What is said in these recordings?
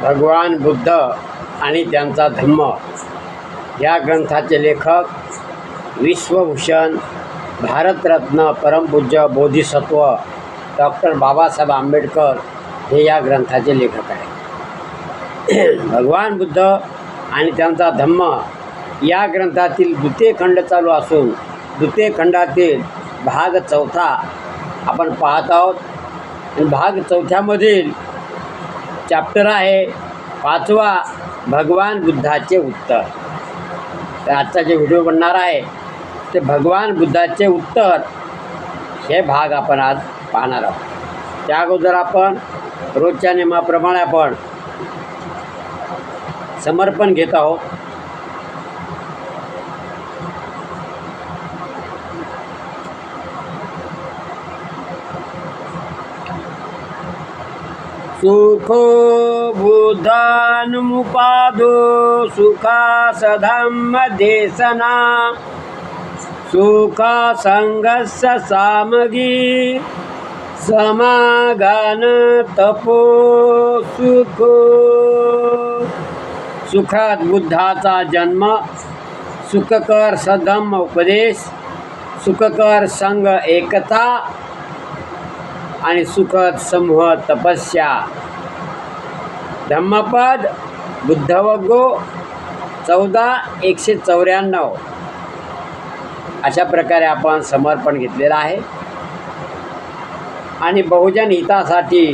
भगवान बुद्ध आणि त्यांचा धम्म. या ग्रंथाचे लेखक विश्वभूषण भारतरत्न परमपूज्य बोधिसत्व डॉक्टर बाबासाहेब आंबेडकर हे या ग्रंथाचे लेखक आहेत. भगवान बुद्ध आणि त्यांचा धम्म या ग्रंथातील द्वितीय खंड चालू असून द्वितीय खंडातील भाग चौथा आपण पाहत आहोत. भाग चौथ्यामधील चॅप्टर आहे. पाचवा भगवान बुद्धाचे उत्तर. तर आजचा जे व्हिडिओ बनणार आहे ते भगवान बुद्धाचे उत्तर हे भाग आपण आज पाहणार आहोत. त्या अगोदर आपण रोजच्या नियमाप्रमाणे आपण समर्पण घेत आहोत. सुखो बुधानुमुपादो सुखा सधम्म देसना सुखा सामगी समागान तपो सुखो। सुखात बुद्धाचा जन्म सुखकर सधम्म उपदेश सुखकर संघ एकता आणि सुखद समूह तपस्या. धम्मपद बुद्धवगो चौदा एकशे चौऱ्याण्णव. अशा प्रकारे आपण समर्पण घेतलेलं आहे. आणि बहुजन हितासाठी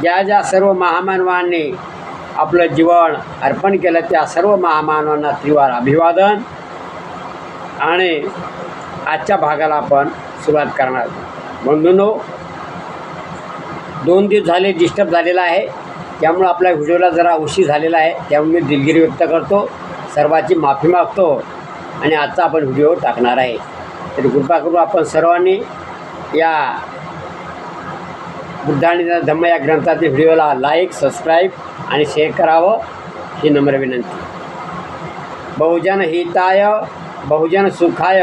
ज्या ज्या सर्व महामानवांनी आपलं जीवन अर्पण केलं त्या सर्व महामानवांना त्रिवार अभिवादन. आणि आजच्या भागाला आपण सुरुवात करणार बंधूंनो दोन दिवस झाले डिस्टर्ब झालेला आहे. त्यामुळं आपल्या व्हिडिओला जरा उशीर झालेला आहे. त्यामुळे मी दिलगिरी व्यक्त करतो. सर्वाची माफी मागतो आणि आजचा आपण व्हिडिओ टाकणार आहे. तरी कृपा करू आपण सर्वांनी या बुद्ध आणि धम्म या ग्रंथातील व्हिडिओला लाईक सबस्क्राईब आणि शेअर करावं ही नम्र विनंती. बहुजन हिताय बहुजन सुखाय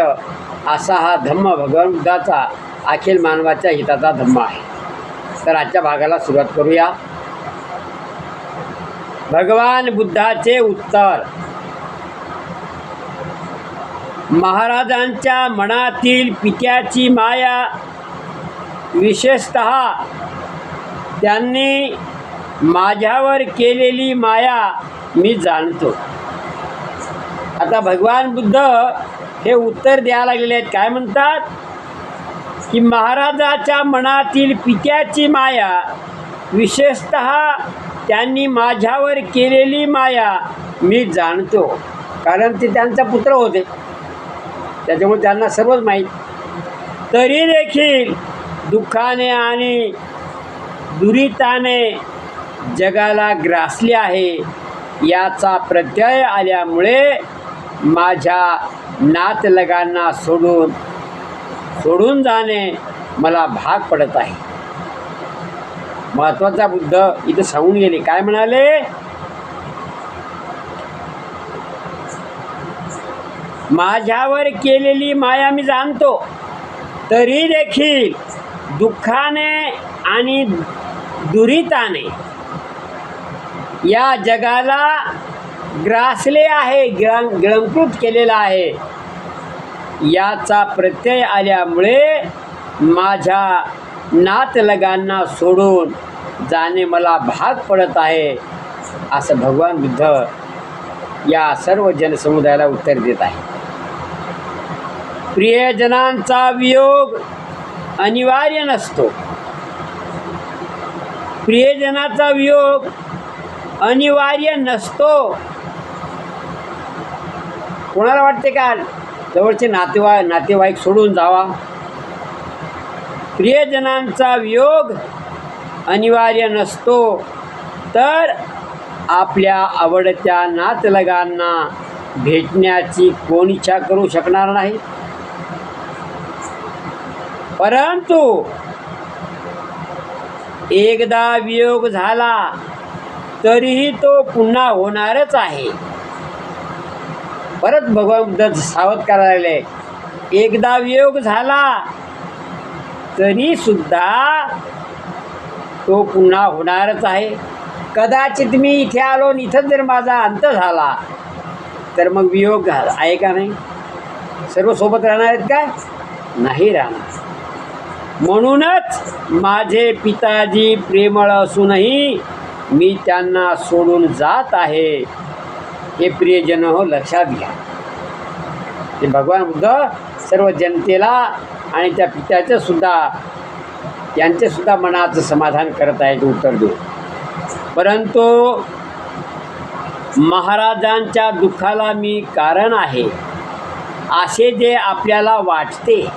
असा हा धम्म भगवान बुद्धाचा अखिल मानवाच्या हिताचा धम्म आहे. तर आजच्या भागाला सुरुवात करूया. भगवान बुद्धाचे उत्तर. महाराजांच्या मनातील पित्याची माया विशेषत त्यांनी माझ्यावर केलेली माया मी जाणतो. आता भगवान बुद्ध हे उत्तर द्यायला लागलेले आहेत. काय म्हणतात? की महाराजाच्या मनातील पित्याची माया विशेषत त्यांनी माझ्यावर केलेली माया मी जाणतो. कारण ते त्यांचा पुत्र होते. त्याच्यामुळे त्यांना सर्वच माहीत. तरी देखील दुःखाने आणि दुरिताने जगाला ग्रासले आहे याचा प्रत्यय आल्यामुळे माझ्या नातलगांना सोडून सोडून जाणे मला भाग पडत आहे. महत्त्वाचा बुद्ध इथं सांगून गेले. काय म्हणाले? माझ्यावर केलेली माया मी जाणतो तरी देखील दुःखाने आणि दुरिताने या जगाला ग्रासले आहे गिळं गिळंकृत केलेला आहे. याचा प्रत्यय आल्यामुळे माझ्या नातलगांना सोडून जाणे मला भाग पडत आहे असं भगवान बुद्ध या सर्व जनसमुदायाला उत्तर देत आहे. प्रियजनांचा वियोग अनिवार्य नसतो. प्रियजनाचा वियोग अनिवार्य नसतो. कोणाला वाटते का जवळचे नातेवाई नातेवाईक सोडून जावा. प्रियजनांचा वियोग अनिवार्य नसतो तर आपल्या आवडत्या नातलगांना भेटण्याची कोण इच्छा करू शकणार नाही? परंतु एकदा वियोग झाला तरीही तो पुन्हा होणारच आहे. परत भगवान सावध करायला लागले. एकदा वियोग झाला तरी सुद्धा तो पुन्हा होणारच आहे. कदाचित मी इथे आलो आणि इथं जर माझा अंत झाला तर मग वियोग झाला. आहे का नाही? सर्व सोबत राहणार आहेत काय नाही राहणार. म्हणूनच माझे पिताजी प्रेमळ असूनही मी त्यांना सोडून जात आहे. हे प्रियजन हो लक्षात घ्या. ते भगवान बुद्ध सर्व जनतेला आणि त्या पित्याचं सुद्धा यांचे सुद्धा मनाचं समाधान करत आहेत उत्तर देऊ. परंतु महाराजांच्या दुःखाला मी कारण आहे असे जे आपल्याला वाटते.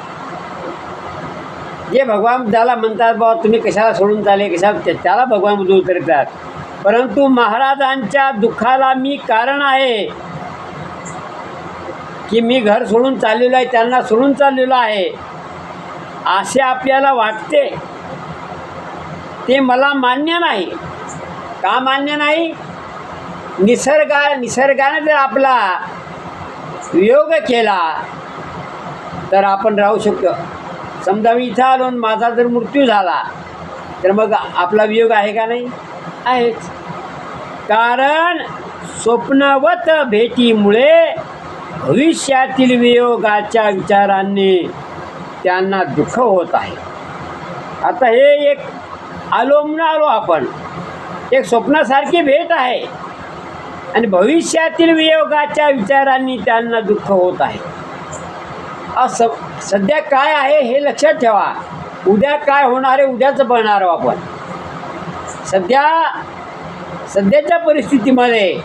जे भगवान बुद्धाला म्हणतात बाबा तुम्ही कशाला सोडून चाले कशाला? त्या- त्याला भगवान बुद्ध उतरतात परंतु महाराजांच्या दुःखाला मी कारण आहे की मी घर सोडून चाललेलो आहे त्यांना सोडून चाललेलो आहे. असे आपल्याला वाटते. ते मला मान्य नाही. का मान्य नाही? निसर्गा निसर्गाने जर आपला योग केला तर आपण राहू शकतो. समजा मी इथं आलो माझा जर मृत्यू झाला तर मग आपला वियोग आहे का नाही? आहेच कारण स्वप्नवत भेटीमुळे भविष्यातील वियोगाच्या विचारांनी त्यांना दुःख होत आहे. आता हे एक आलो म्हणून आलो आपण. एक स्वप्नासारखी भेट आहे. आणि भविष्यातील वियोगाच्या विचारांनी त्यांना दुःख होत आहे. असं सध्या काय आहे हे लक्षात ठेवा. उद्या काय होणार आहे उद्याचं बघणार आपण. सध्या सध्याच्या परिस्थितीमध्ये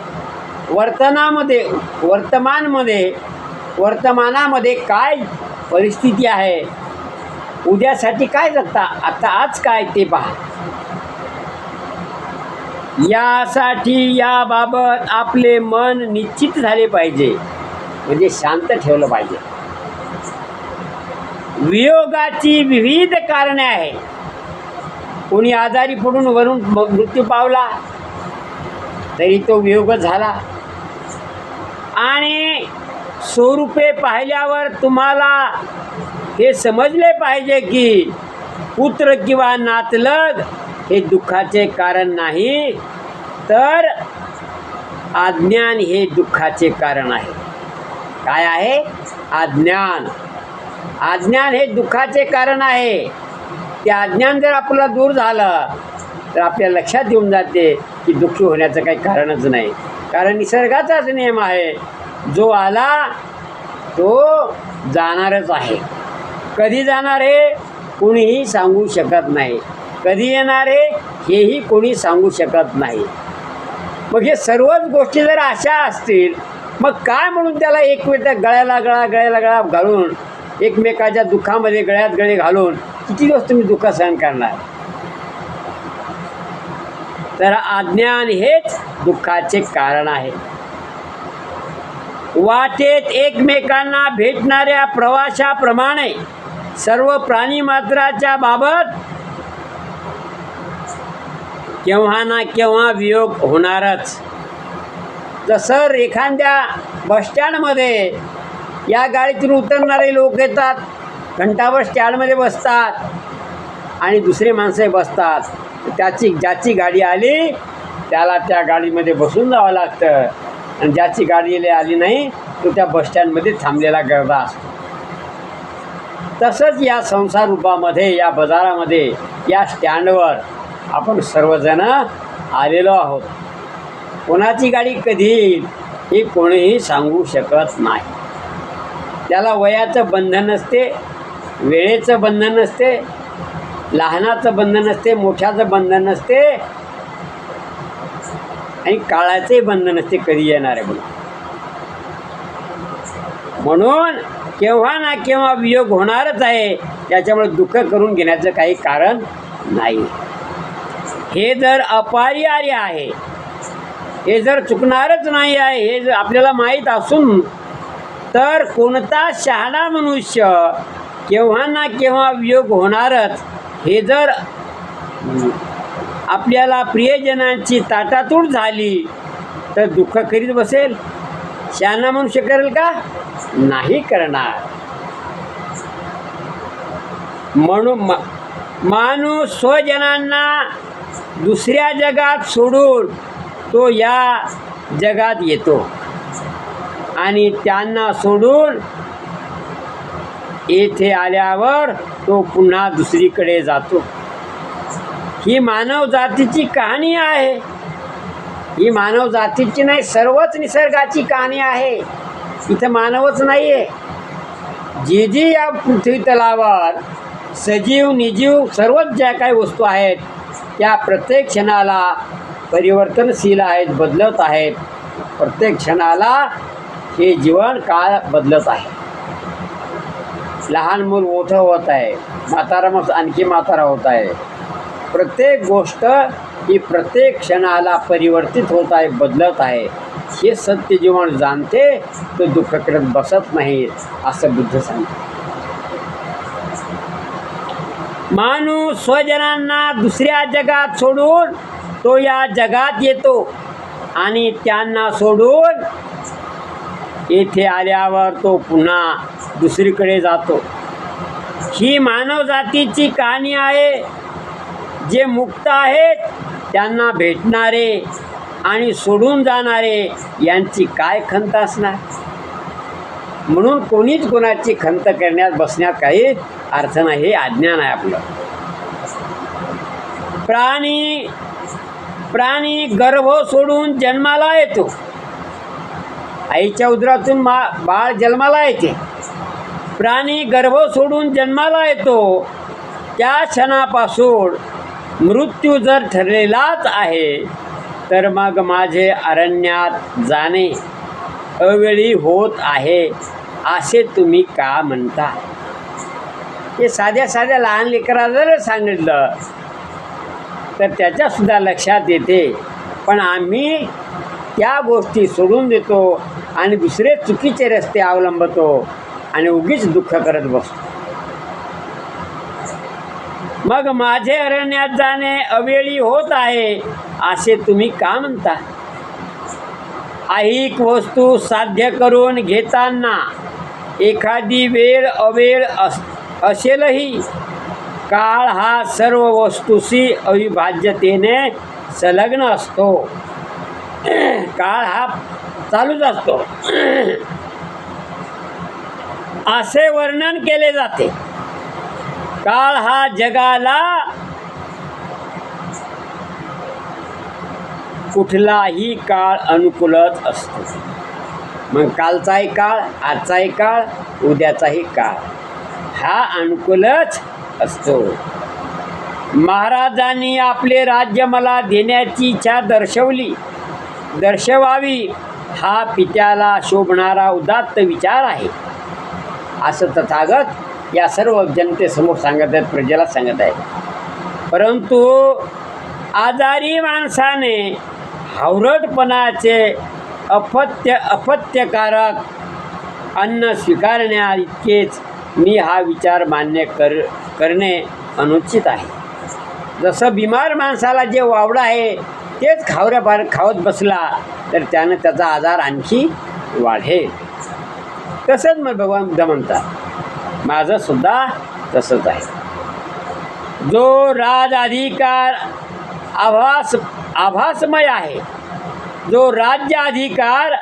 वर्तनामध्ये वर्तमानमध्ये वर्तमानामध्ये काय परिस्थिती आहे? उद्यासाठी काय जगता? आता आज काय ते पहा. यासाठी याबाबत आपले मन निश्चित झाले पाहिजे. म्हणजे शांत ठेवलं पाहिजे. वियोगाची विविध कारणे आहे कोणी आजारी पडून वरून मृत्यू पावला तरी तो वियोग झाला. आणि स्वरूपे पाहिल्यावर तुम्हाला हे समजले पाहिजे की पुत्र किंवा नातलग हे दुःखाचे कारण नाही तर अज्ञान हे दुःखाचे कारण आहे. काय आहे? अज्ञान. अज्ञान हे दुःखाचे कारण आहे. ते अज्ञान जर आपल्याला दूर झालं तर आपल्या लक्षात येऊन जाते की दुःखी होण्याचं काही कारणच नाही. कारण निसर्गाचाच नियम आहे. जो आला तो जाणारच आहे. कधी जाणार आहे कोणीही सांगू शकत नाही. कधी येणार आहे हेही कोणी सांगू शकत नाही. मग हे सर्वच गोष्टी जर अशा असतील मग काय म्हणून त्याला एक वेळ गळ्याला गळा गळ्याला गळा घालून एकमेकाच्या दुःखामध्ये गळ्यात गळे घालून किती दिवस तुम्ही दुःख सहन करणार? तर अज्ञान हेच दुःखाचे कारण आहे. वाटेत एकमेकांना भेटणाऱ्या प्रवाशाप्रमाणे सर्व प्राणी मात्राच्या बाबत केव्हा ना केव्हा वियोग होणारच. जसं एखाद्या बसस्टँडमध्ये या गाडीतून उतरणारे लोक येतात घंटाभर स्टँडमध्ये बसतात आणि दुसरे माणसंही बसतात. त्याची ज्याची गाडी आली त्याला त्या गाडीमध्ये बसून जावं लागतं. आणि ज्याची गाडी आली नाही तो त्या बसस्टँडमध्ये थांबलेला गर्दा असतो. तसंच या संसार रूपामध्ये या बाजारामध्ये या स्टँडवर आपण सर्वजण आलेलो आहोत. कोणाची गाडी कधी येईल हे कोणीही सांगू शकत नाही. त्याला वयाचं बंधन असते वेळेचं बंधन नसते लहानाचं बंधन नसते मोठ्याचं बंधन नसते आणि काळाचंही बंधन असते कधी येणार आहे म्हणून. म्हणून केव्हा ना केव्हा वियोग होणारच आहे त्याच्यामुळे दुःख करून घेण्याचं काही कारण नाही. हे जर अपरिहार्य आहे हे जर चुकणारच नाही आहे हे जर आपल्याला माहीत असून तर कोणता शहाणा मनुष्य केव्हा ना केव्हा वियोग होणारच हे जर आपल्याला प्रियजनांची ताटातूट झाली तर दुःख करीत बसेल? शहाणा मनुष्य करेल का? नाही करणार. म्हणून माणूस स्वजनांना दुसऱ्या जगात सोडून तो या जगात येतो. आणि त्यांना सोडून येथे आल्यावर तो पुन्हा दुसरीकडे जातो. ही मानव जातीची कहाणी आहे. ही मानव जातीची नाही सर्वच निसर्गाची कहाणी आहे. इथं मानवच नाही आहे जी जी या पृथ्वी तलावर सजीव निजीव सर्वच ज्या काही वस्तू आहेत त्या प्रत्येक क्षणाला परिवर्तनशील आहेत बदलत आहेत. प्रत्येक क्षणाला हे जीवन काळ बदलत आहे. लहान मूल मोठं होत आहे. म्हातारा मग आणखी म्हातारा होत आहे. प्रत्येक गोष्ट ही प्रत्येक क्षणाला परिवर्तित होत आहे बदलत आहे. हे सत्य जीवन जाणते तो दुःख करत बसत नाही असं बुद्ध सांगते. माणूस स्वजनांना दुसऱ्या जगात सोडून तो या जगात येतो आणि त्यांना सोडून येथे आल्यावर तो पुन्हा दुसरीकडे जातो. ही मानव जातीची कहाणी आहे. जे मुक्त आहेत त्यांना भेटणारे आणि सोडून जाणारे यांची काय खंत असणार? म्हणून कोणीच कोणाची खंत करण्यात बसण्यात काही अर्थ नाही हे अज्ञान आहे आपलं. प्राणी प्राणी गर्भ सोडून जन्माला येतो. आईच्या उदरातून मा बाळ जन्माला येते. प्राणी गर्भ सोडून जन्माला येतो. त्या क्षणापासून मृत्यू जर ठरलेलाच आहे तर मग माझे अरण्यात जाणे अवेळी होत आहे असे तुम्ही का म्हणता? हे साध्या साध्या लहान लेकराला जर सांगितलं तर त्याच्यासुद्धा लक्षात येते. पण आम्ही त्या गोष्टी सोडून देतो आणि दुसरे चुकीचे रस्ते अवलंबतो. आणि उगीच दुःख करत बसतो. मग माझे अरण्यात जाणे अवेळी होत आहे असे तुम्ही का म्हणता? ऐक वस्तू साध्य करून घेताना एखादी वेळ अवेळ अस असेलही? काळ हा सर्व वस्तूशी अविभाज्यतेने संलग्न असतो. काळ हा चालूच असतो. असे वर्णन केले जाते. काळ हा जगाला कुठलाही काळ अनुकूलच असतो. मग कालचाही काळ आजचाही काळ उद्याचाही काळ हा अनुकूलच असतो. महाराजांनी आपले राज्य मला देण्याची इच्छा दर्शवली. दर्शवावी हा पित्याला शोभणारा उदात्त विचार आहे. असं तथागत या सर्व जनतेसमोर सांगत आहेत प्रजेला सांगत आहे परंतु आजारी माणसाने हावरटपणाचे अपत्य अपत्यकारक अन्न स्वीकारण्या इतकेच मी हा विचार मान्य कर करणे अनुचित आहे. जसं बिमार माणसाला जे वावडं आहे तेच खावऱ्या पार खावत बसला तर त्यानं त्याचा आजार आणखी वाढेल. तसंच मग भगवान बुद्ध म्हणतात. माझंसुद्धा तसंच आहे. जो राज अधिकार आभास आभासमय आहे जो राज्य अधिकार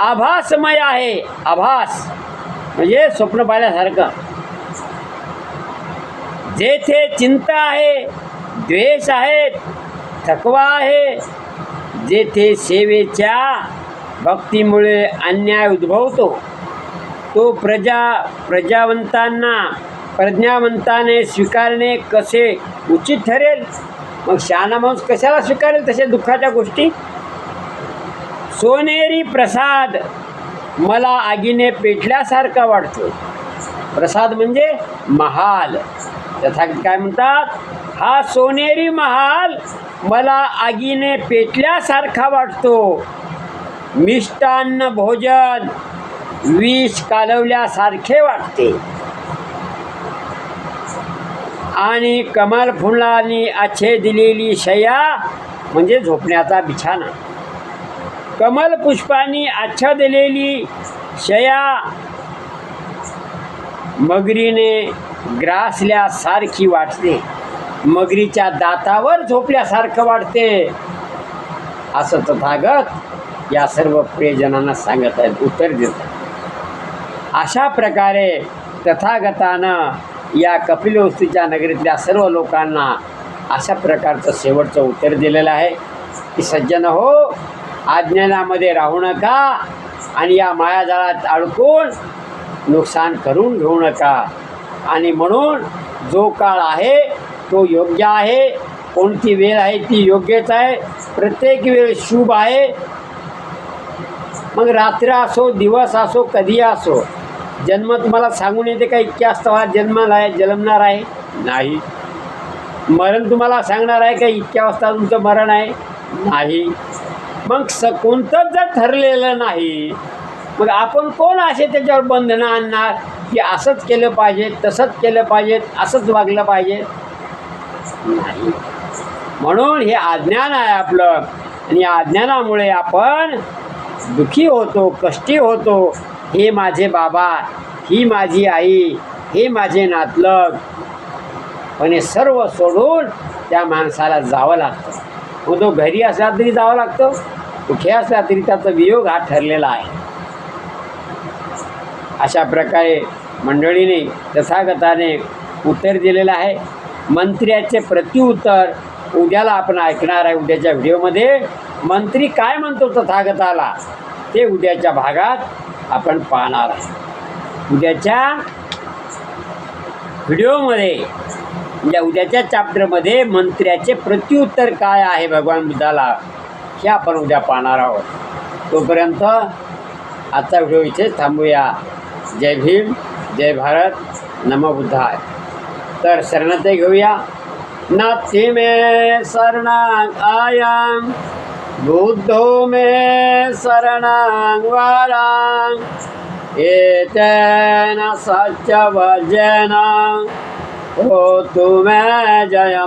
आभासमय आहे आभास म्हणजे स्वप्न पाहिल्यासारखं. जेथे चिंता आहे द्वेष आहे थकवा आहे जेथे सेवेच्या भक्तीमुळे अन्याय उद्भवतो तो प्रजा प्रजावंतांना प्रज्ञावंताने स्वीकारणे कसे उचित ठरेल? मग शहाणा माणूस कशाला स्वीकारेल तशा दुःखाच्या गोष्टी? सोनेरी प्रसाद मला आगीने पेटल्यासारखा वाटतो. प्रसाद म्हणजे महाल. तथागत काय म्हणतात? हा सोनेरी महाल मला आगीने पेटल्यासारखा वाटतो. मिष्टान्न भोजन विष कालवल्यासारखे वाटते. आणि कमाल फुलांनी अच्छे दिलेली शया म्हणजे झोपण्याचा बिछाना. कमल पुष्पांनी आच्छा दिलेली शया मगरीने ग्रासल्यासारखी वाटते. मगरीच्या दातावर झोपल्यासारखं वाटते. असं तथागत या सर्व प्रियजनांना सांगत आहेत उत्तर देतात. अशा प्रकारे तथागतानं या कपिलवस्तूच्या नगरीतल्या सर्व लोकांना अशा प्रकारचं शेवटचं उत्तर दिलेलं आहे. की सज्जन हो अज्ञानामध्ये राहू नका आणि या मायाजाळात अडकून नुकसान करून घेऊ नका. आणि म्हणून जो काळ आहे तो योग्य आहे. कोणती वेळ आहे ती योग्यच आहे. प्रत्येक वेळ शुभ आहे. मग रात्र असो दिवस असो कधी असो जन्म तुम्हाला सांगून येते का? इतक्या वाजता जन्माला आहे जन्मणार आहे? नाही. मरण तुम्हाला सांगणार आहे का? इतक्या वाजता तुमचं मरण आहे? नाही. मग स कोणतंच जर ठरलेलं नाही मग आपण कोण असे त्याच्यावर बंधनं आणणार की असंच केलं पाहिजे तसंच केलं पाहिजे असंच वागलं पाहिजे? नाही. म्हणून हे अज्ञान आहे आपलं. आणि या अज्ञानामुळे आपण दुखी होतो कष्टी होतो. हे माझे बाबा ही माझी आई हे माझे नातलग. पण हे सर्व सोडून त्या माणसाला जावं लागतं. मग तो घरी असला तरी जावं लागतं कुठे असला तरी त्याचा वियोग हा ठरलेला आहे. अशा प्रकारे मंडळीने तथागताने उत्तर दिलेलं आहे. मंत्र्याचे प्रत्युत्तर उद्याला आपण ऐकणार आहे उद्याच्या व्हिडिओमध्ये. मंत्री काय म्हणतो तथागताला? ते उद्याच्या भागात आपण पाहणार आहोत. उद्याच्या व्हिडिओमध्ये म्हणजे उद्याच्या चॅप्टरमध्ये मंत्र्याचे प्रत्युत्तर काय आहे भगवान बुद्धाला हे आपण उद्या पाहणार आहोत. तोपर्यंत आजचा व्हिडिओ इथेच थांबूया. जय भीम जय भारत नम बुद्धाय. तर शरणते घेऊया. नाथी मे शरणा आयाम बुद्धो मे शरणांग एतेन सत्य वजेन मे तुमे जय